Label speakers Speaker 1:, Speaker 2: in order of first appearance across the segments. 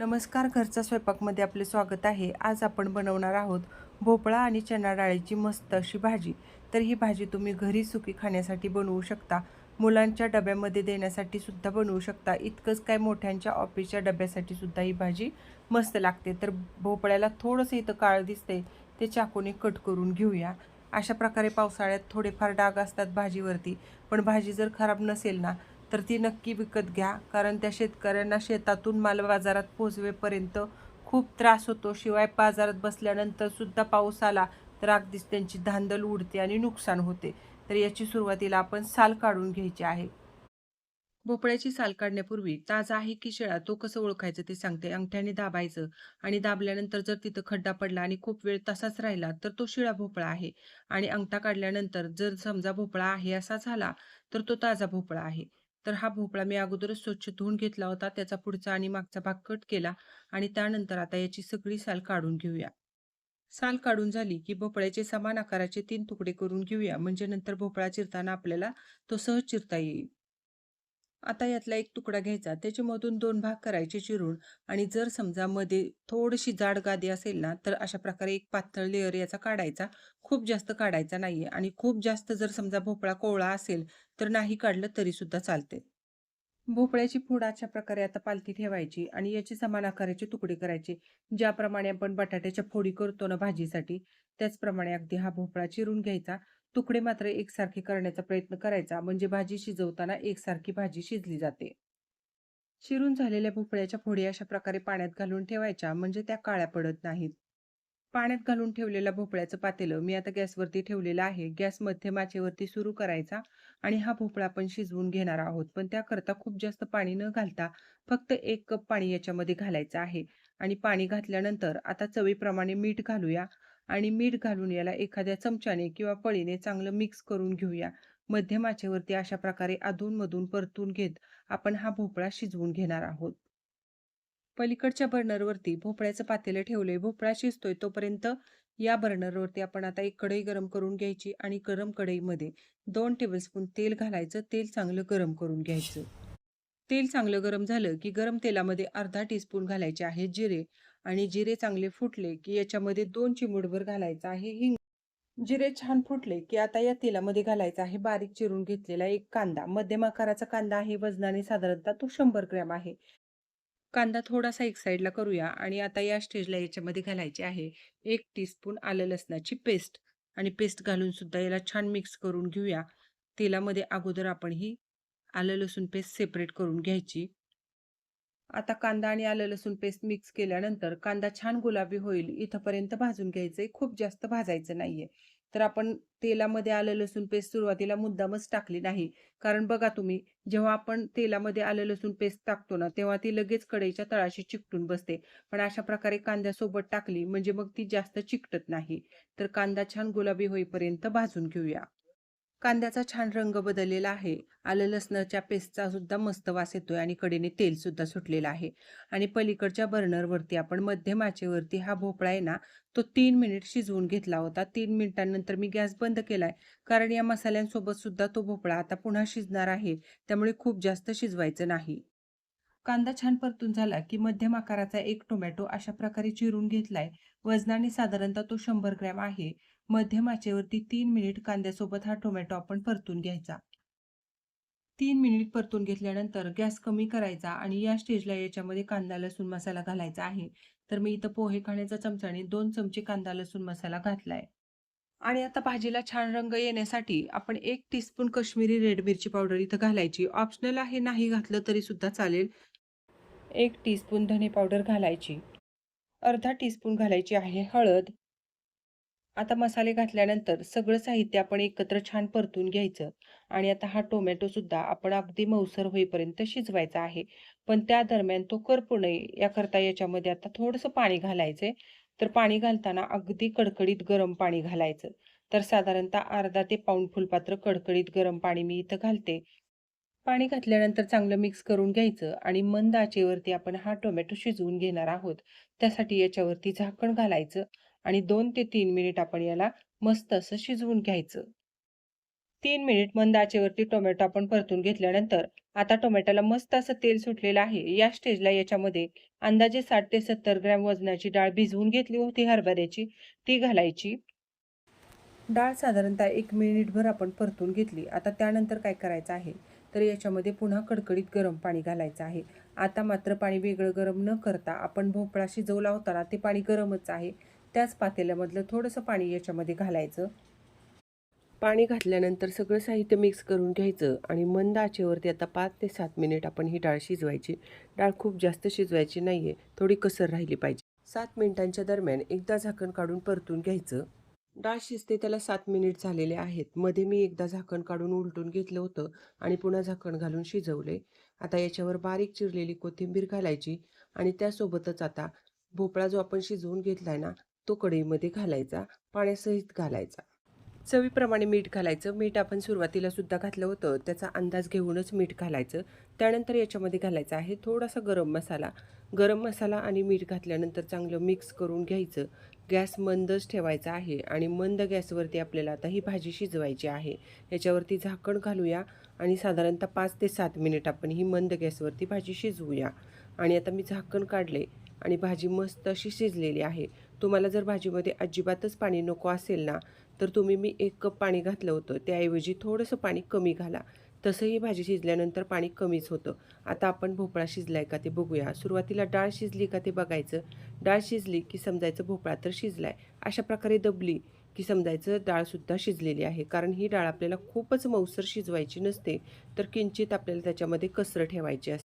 Speaker 1: नमस्कार घरचा स्वयंपाकमध्ये आपले स्वागत आहे. आज आपण बनवणार आहोत भोपळा आणि चणा डाळीची मस्त अशी भाजी. तर ही भाजी तुम्ही घरी सुकी खाण्यासाठी बनवू शकता. मुलांच्या डब्यामध्ये देण्यासाठी सुद्धा बनवू शकता. इतकंच काय मोठ्यांच्या ऑफिसच्या डब्यासाठी सुद्धा ही भाजी मस्त लागते. तर भोपळ्याला थोडंसं इथं काळ दिसते ते चाकूने कट करून घेऊया. अशा प्रकारे पावसाळ्यात थोडेफार डाग असतात भाजीवरती. पण भाजी जर खराब नसेल ना तर ती नक्की विकत घ्या. कारण त्या शेतकऱ्यांना शेतातून माल बाजारात पोहोचवेपर्यंत खूप त्रास होतो. शिवाय बाजारात बसल्यानंतर सुद्धा पाऊस आला तर अगदीच त्यांची धांदल उडते आणि नुकसान होते. तर याची सुरुवातीला आपण साल काढून घ्यायची आहे. भोपळ्याची साल काढण्यापूर्वी ताजा आहे की शिळा? तो कसं ओळखायचं ते सांगते. अंगठ्याने दाबायचं आणि दाबल्यानंतर जर तिथं खड्डा पडला आणि खूप वेळ तसाच राहिला तर तो शिळा भोपळा आहे. आणि अंगठा काढल्यानंतर जर समजा भोपळा आहे असा झाला तर तो ताजा भोपळा आहे. तर हा भोपळा मी अगोदरच स्वच्छ धुवून घेतला होता त्याचा पुढचा आणि मागचा भाग कट केला आणि त्यानंतर आता याची सगळी साल काढून घेऊया. साल काढून झाली की भोपळ्याचे समान आकाराचे तीन तुकडे करून घेऊया म्हणजे नंतर भोपळा चिरताना आपल्याला तो सहज चिरता येईल. आता यातला एक तुकडा घ्यायचा. त्याच्यामधून दोन भाग करायचे चिरून आणि जर समजा मध्ये थोडीशी जाड गादी असेल ना तर अशा प्रकारे एक पातळ लेअर याचा काढायचा. खूप जास्त काढायचा नाहीये आणि खूप जास्त जर समजा भोपळा कोवळा असेल तर नाही काढलं तरी सुद्धा चालते. भोपळ्याची फोड अशा प्रकारे आता पालती ठेवायची आणि याचे समान आकाराचे तुकडे करायचे. ज्याप्रमाणे आपण बटाट्याच्या फोडी करतो ना भाजीसाठी त्याचप्रमाणे अगदी हा भोपळा चिरून घ्यायचा. तुकडे मात्र एकसारखे करण्याचा प्रयत्न करायचा म्हणजे भाजी शिजवताना एकसारखी भाजी शिजली जाते. शिरून झालेल्या भोपळ्याच्या फोडी अशा प्रकारे पाण्यात घालून ठेवायच्या म्हणजे त्या काळ्या पडत नाहीत. पाण्यात घालून ठेवलेल्या भोपळ्याचं पातेलं मी आता गॅसवरती ठेवलेलं आहे. गॅस मध्यमाचेवरती सुरू करायचा आणि हा भोपळा आपण शिजवून घेणार आहोत. पण त्याकरता खूप जास्त पाणी न घालता फक्त एक कप पाणी याच्यामध्ये घालायचं आहे. आणि पाणी घातल्यानंतर आता चवीप्रमाणे मीठ घालूया. आणि मीठ घालून याला एखाद्या चमच्याने किंवा पळीने चांगलं मिक्स करून घेऊया. मध्यम आचेवरती अशा प्रकारे अधूनमधून परतून घेत आपण हा भोपळा शिजवून घेणार आहोत. पलीकडच्या बर्नरवरती भोपळ्याचं पातेलं ठेवलंय. भोपळा शिजतोय तोपर्यंत या बर्नरवरती आपण आता एक कढई गरम करून घ्यायची आणि गरम कढईमध्ये दोन टेबलस्पून तेल घालायचं. तेल चांगलं गरम करून घ्यायचं. तेल चांगलं गरम झालं की गरम तेलामध्ये अर्धा टीस्पून घालायचे आहे जिरे. आणि जिरे चांगले फुटले की याच्यामध्ये दोन चिमूटभर घालायचं आहे. हिंग जिरे छान फुटले की आता या तेलामध्ये घालायचा आहे. बारीक चिरून घेतलेला एक कांदा. मध्यम आकाराचा कांदा आहे. वजनाने साधारणतः तो शंभर ग्रॅम आहे. कांदा थोडासा एक साईडला करूया आणि आता या स्टेजला याच्यामध्ये घालायचे आहे एक टीस्पून आलं लसणाची पेस्ट आणि पेस्ट घालून सुद्धा याला छान मिक्स करून घेऊया. तेलामध्ये अगोदर आपण ही आलं लसूण पेस्ट सेपरेट करून घ्यायची. आता कांदा आणि आलं लसूण पेस्ट मिक्स केल्यानंतर कांदा छान गुलाबी होईल इथंपर्यंत भाजून घ्यायचंय खूप जास्त भाजायचं नाहीये. तर आपण तेलामध्ये आलं लसूण पेस्ट सुरुवातीला मुद्दामच टाकली नाही. कारण बघा तुम्ही जेव्हा आपण तेलामध्ये आलं लसूण पेस्ट टाकतो ना तेव्हा ती लगेच कढईच्या तळाशी चिकटून बसते. पण अशा प्रकारे कांद्यासोबत टाकली म्हणजे मग ती जास्त चिकटत नाही. तर कांदा छान गुलाबी होईपर्यंत भाजून घेऊया. कांद्याचा छान रंग बदललेला आहे. आलं लसणाच्या पेस्टचा सुद्धा मस्त वास येतोय आणि कडेने तेल सुद्धा सुटलेलं आहे. आणि पलीकडच्या बर्नरवरती आपण मध्यम आचेवरती हा भोपळा आहे ना तो तीन मिनिट शिजवून घेतला होता. तीन मिनिटांनंतर मी गॅस बंद केलाय. कारण या मसाल्यांसोबत सुद्धा तो भोपळा आता पुन्हा शिजणार आहे. त्यामुळे खूप जास्त शिजवायचं नाही. कांदा छान परतून झाला की मध्यम आकाराचा एक टोमॅटो अशा प्रकारे चिरून घेतलाय. वजनाने साधारणतः तो शंभर ग्रॅम आहे. मध्यम आचेवरती तीन मिनिट कांद्यासोबत हा टोमॅटो आपण परतून घ्यायचा. तीन मिनिट परतून घेतल्यानंतर गॅस कमी करायचा आणि या स्टेजला याच्यामध्ये कांदा लसूण मसाला घालायचा आहे. तर मी इथं पोहे खाण्याचा चमचाने दोन चमचे कांदा लसूण मसाला घातलाय. आणि आता भाजीला छान रंग येण्यासाठी आपण एक टीस्पून कश्मीरी रेड मिरची पावडर इथं घालायची. ऑप्शनल आहे नाही घातलं तरी सुद्धा चालेल. एक टीस्पून धने पावडर घालायची. अर्धा टीस्पून घालायची आहे हळद. आता मसाले घातल्यानंतर सगळं साहित्य आपण एकत्र छान परतून घ्यायचं. आणि आता हा टोमॅटो सुद्धा आपण अगदी मऊसर होईपर्यंत शिजवायचा आहे. पण त्या दरम्यान तो करपू नये याकरता याच्यामध्ये आता थोडंसं पाणी घालायचंय. तर पाणी घालताना अगदी कडकडीत गरम पाणी घालायचं. तर साधारणतः अर्धा ते पाऊण फुलपात्र कडकडीत गरम पाणी मी इथं घालते. पाणी घातल्यानंतर चांगलं मिक्स करून घ्यायचं आणि मंद आचेवरती आपण हा टोमॅटो शिजवून घेणार आहोत. त्यासाठी याच्यावरती झाकण घालायचं. आणि दोन ते तीन मिनिट आपण याला मस्त असं शिजवून घ्यायचं. तीन मिनिट मंद आचेवरती टोमॅटो आपण परतून घेतल्यानंतर आता टोमॅटोला मस्त असं तेल सुटलेलं आहे. या स्टेजला याच्यामध्ये अंदाजे साठ ते सत्तर ग्रॅम वजनाची डाळ भिजवून घेतली होती हरभऱ्याची. ती घालायची. डाळ साधारणतः एक मिनिटभर आपण परतून घेतली. आता त्यानंतर काय करायचं आहे? तर याच्यामध्ये पुन्हा कडकडीत गरम पाणी घालायचं आहे. आता मात्र पाणी वेगळं गरम न करता आपण भोपळा शिजवला होता ना ते पाणी गरमच आहे. त्याच पातेल्यामधलं थोडंसं पाणी याच्यामध्ये घालायचं. पाणी घातल्यानंतर सगळं साहित्य मिक्स करून घ्यायचं आणि मंद आचेवरती आता पाच ते सात मिनिट आपण ही डाळ शिजवायची. डाळ खूप जास्त शिजवायची नाही आहे थोडी कसर राहिली पाहिजे. सात मिनिटांच्या दरम्यान एकदा झाकण काढून परतून घ्यायचं. डाळ शिजते त्याला सात मिनिट झालेले आहेत. मध्ये मी एकदा झाकण काढून उलटून घेतलं होतं आणि पुन्हा झाकण घालून शिजवले. आता याच्यावर बारीक चिरलेली कोथिंबीर घालायची आणि त्यासोबतच आता भोपळा जो आपण शिजवून घेतला आहे ना तो कढईमध्ये घालायचा पाण्यासहित घालायचा. चवीप्रमाणे मीठ घालायचं. मीठ आपण सुरुवातीला सुद्धा घातलं होतं. त्याचा अंदाज घेऊनच मीठ घालायचं. त्यानंतर याच्यामध्ये घालायचं आहे थोडासा गरम मसाला. गरम मसाला आणि मीठ घातल्यानंतर चांगलं मिक्स करून घ्यायचं. गॅस मंदच ठेवायचा आहे आणि मंद गॅसवरती आपल्याला आता ही भाजी शिजवायची आहे. याच्यावरती झाकण घालूया आणि साधारणतः पाच ते सात मिनिट आपण ही मंद गॅसवरती भाजी शिजवूया. आणि आता मी झाकण काढले आणि भाजी मस्त अशी शिजलेली आहे. तुम्हाला जर भाजीमध्ये अजिबातच पाणी नको असेल ना तर तुम्ही मी एक कप पाणी घातलं होतं. त्याऐवजी थोडंसं पाणी कमी घाला. तसंही भाजी शिजल्यानंतर पाणी कमीच होतं. आता आपण भोपळा शिजलाय का ते बघूया. सुरुवातीला डाळ शिजली का ते बघायचं. डाळ शिजली की समजायचं भोपळा तर शिजलाय. अशा प्रकारे दबली की समजायचं डाळसुद्धा शिजलेली आहे. कारण ही डाळ आपल्याला खूपच मौसर शिजवायची नसते तर किंचित आपल्याला त्याच्यामध्ये कसरं ठेवायची असते.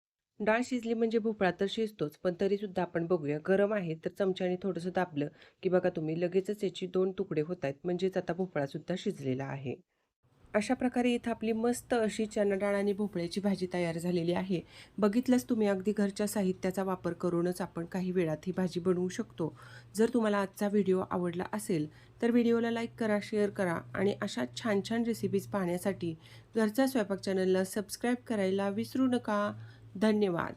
Speaker 1: डाळ शिजली म्हणजे भोपळा तर शिजतोच पण तरीसुद्धा आपण बघूया. गरम आहे तर चमच्याने थोडंसं दाबलं की बघा तुम्ही लगेचच याची दोन तुकडे होत आहेत म्हणजेच आता भोपळासुद्धा शिजलेला आहे. अशा प्रकारे इथं आपली मस्त अशी चना डाळ आणि भोपळ्याची भाजी तयार झालेली आहे. बघितलंच तुम्ही अगदी घरच्या साहित्याचा वापर करूनच आपण काही वेळात ही भाजी बनवू शकतो. जर तुम्हाला आजचा व्हिडिओ आवडला असेल तर व्हिडिओला लाईक करा शेअर करा आणि अशा छान छान रेसिपीज पाहण्यासाठी घरच्या स्वयंपाक चॅनलला सबस्क्राईब करायला विसरू नका. धन्यवाद.